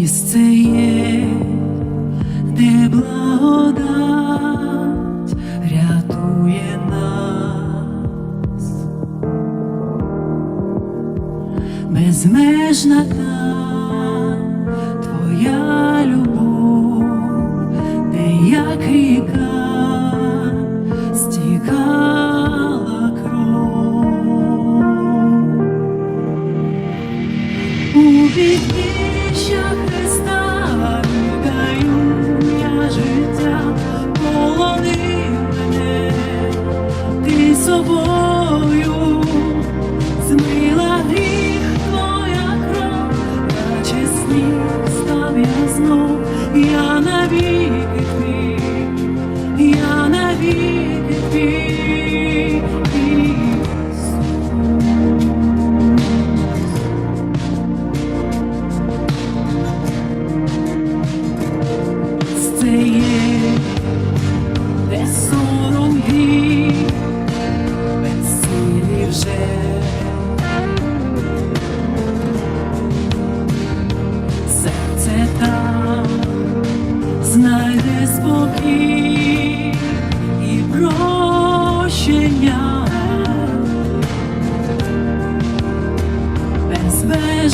місце є, де благодать рятує нас, безмежна та твоя. собою.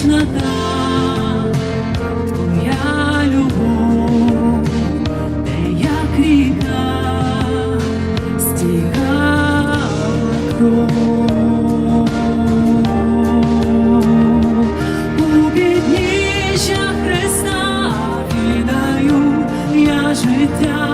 тишнота, твоя любов, де як ріка стігала Христа віддаю я життя.